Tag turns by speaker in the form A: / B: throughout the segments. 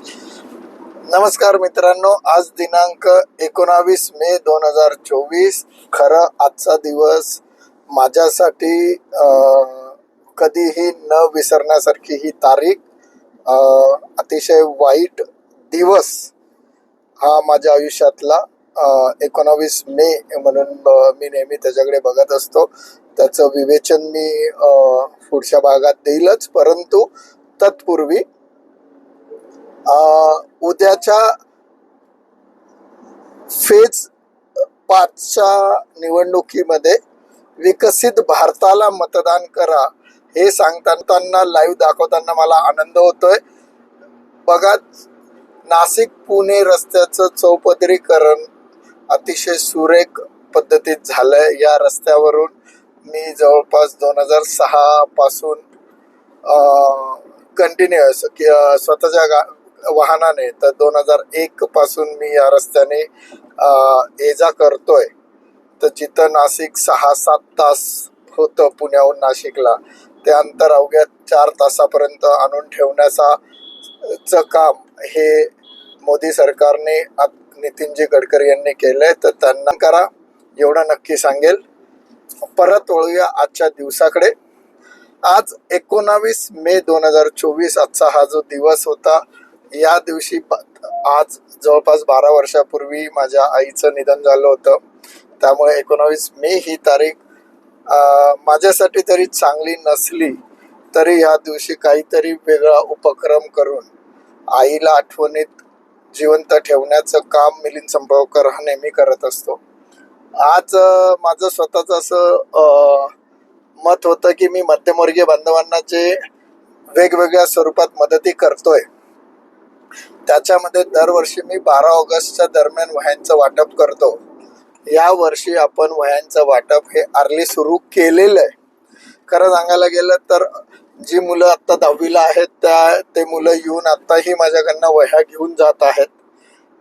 A: नमस्कार मित्रांनो आज दिनांक एकोणावीस मे दोन हजार चोवीस. खरं आजचा दिवस माझ्यासाठी कधीही न विसरण्यासारखी ही तारीख अतिशय वाईट दिवस हा माझ्या आयुष्यातला एकोणावीस मे म्हणून मी नेहमी त्याच्याकडे बघत असतो. त्याचं विवेचन मी पुढच्या भागात देईलच परंतु तत्पूर्वी उद्याच्या फेज पाचच्या निवडणुकीमध्ये विकसित भारताला मतदान करा हे सांगताना लाईव्ह दाखवताना मला आनंद होतोय. बघा नाशिक पुणे रस्त्याचं चौपदरीकरण अतिशय सुरेख पद्धतीत झालंय. या रस्त्यावरून मी जवळपास दोन हजार सहा पासून कंटिन्युअस स्वतःच्या गा वाहनाने तर दोन हजार एक पासून मी या रस्त्याने ये जा करतोय. तर जिथं नाशिक सहा सात तास होतं पुण्याहून नाशिकला ते अंतर अवघ्या चार तासापर्यंत आणून ठेवण्याचा चं काम हे मोदी सरकारने नितीनजी गडकरी यांनी केलंय. तर त्यांना करा एवढं नक्की सांगेल. परत वळूया आजच्या दिवसाकडे. आज एकोणावीस मे दोन हजार चोवीस आजचा हा जो दिवस होता या दिवशी आज जवळपास बारा वर्षापूर्वी माझ्या आईचं निधन झालं होतं. त्यामुळे एकोणावीस मे ही तारीख माझ्यासाठी तरी चांगली नसली तरी ह्या दिवशी काहीतरी वेगळा उपक्रम करून आईला आठवणीत जिवंत ठेवण्याचं काम मिलिंद संभवकर हा नेहमी करत असतो. आज माझं स्वतःच असं मत होतं की मी मध्यमवर्गीय बांधवांना जे वेगवेगळ्या स्वरूपात मदती करतोय त्याच्यामध्ये दरवर्षी मी बारा ऑगस्टच्या दरम्यान वह्यांचं वाटप करतो. या वर्षी आपण वह्यांचं वाटप हे अर्ली सुरू केलेलं आहे. खरं सांगायला गेलं तर जी मुलं आत्ता दहावीला आहेत त्या ते मुलं येऊन आत्ताही माझ्याकडनं वह्या घेऊन जात आहेत.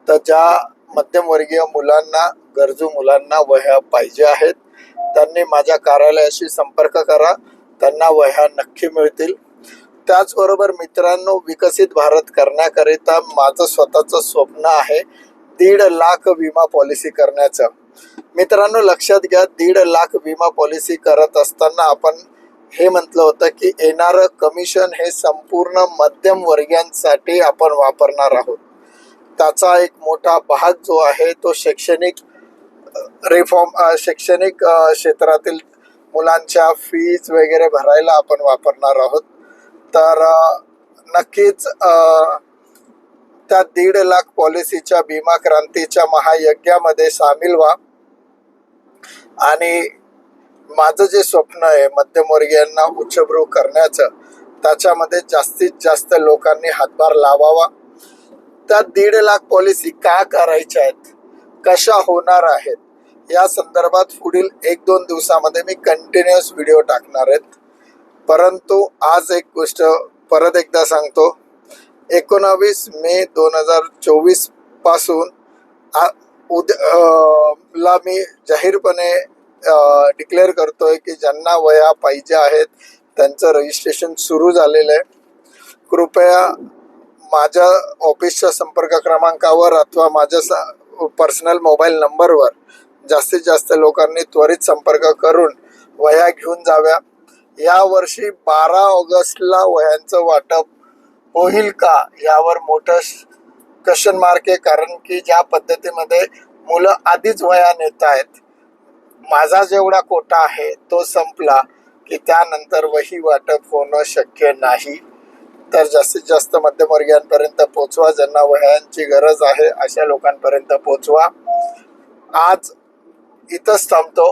A: तर ज्या मध्यमवर्गीय मुलांना गरजू मुलांना वह्या पाहिजे आहेत त्यांनी माझ्या कार्यालयाशी संपर्क करा. त्यांना वह्या नक्की मिळतील. त्याचबरोबर मित्रांनो विकसित भारत करण्याकरिता माझं स्वतःचं स्वप्न आहे दीड लाख विमा पॉलिसी करण्याचं. मित्रांनो लक्षात घ्या दीड लाख विमा पॉलिसी करत असताना आपण हे म्हटलं होतं की येणारं कमिशन हे संपूर्ण मध्यमवर्गीयांसाठी आपण वापरणार आहोत. त्याचा एक मोठा भाग जो आहे तो शैक्षणिक रिफॉर्म शैक्षणिक क्षेत्रातील मुलांच्या फीज वगैरे भरायला आपण वापरणार आहोत. तर नक्कीच त्या दीड लाख पॉलिसीच्या भीमा क्रांतीच्या महायज्ञामध्ये सामील व्हा. आणि माझं जे स्वप्न आहे मध्यमवर्गीयांना उच्चभ्रू करण्याचं त्याच्यामध्ये जास्तीत जास्त लोकांनी हातभार लावावा. त्या दीड लाख पॉलिसी का करायच्या आहेत? कशा होणार आहेत? या संदर्भात पुढील एक दोन दिवसामध्ये मी कंटिन्युअस व्हिडिओ टाकणार आहेत. परंतु आज एक गोष्ट परत एकदा सांगतो. एकोणावीस मे दोन हजार चोवीसपासून आ- उद्या ला मी जाहीरपणे डिक्लेअर करतोय की ज्यांना वया पाहिजे आहेत त्यांचं रजिस्ट्रेशन सुरू झालेलं आहे. कृपया माझ्या ऑफिसच्या संपर्क क्रमांकावर अथवा माझ्या पर्सनल मोबाईल नंबरवर जास्तीत जास्त लोकांनी त्वरित संपर्क करून वह्या घेऊन जाव्या. या वर्षी बारा ऑगस्टला वह्यांचं वाटप होईल का यावर मोठं क्वेश्चन मार्क आहे. कारण की ज्या पद्धतीमध्ये मुलं आधीच वया नेत आहेत माझा जेवढा कोटा आहे तो संपला की त्यानंतर वही वाटप होणं शक्य नाही. तर जास्तीत जास्त मध्यमवर्गीयांपर्यंत पोचवा. ज्यांना वह्यांची गरज आहे अशा लोकांपर्यंत पोचवा. आज इथंच थांबतो.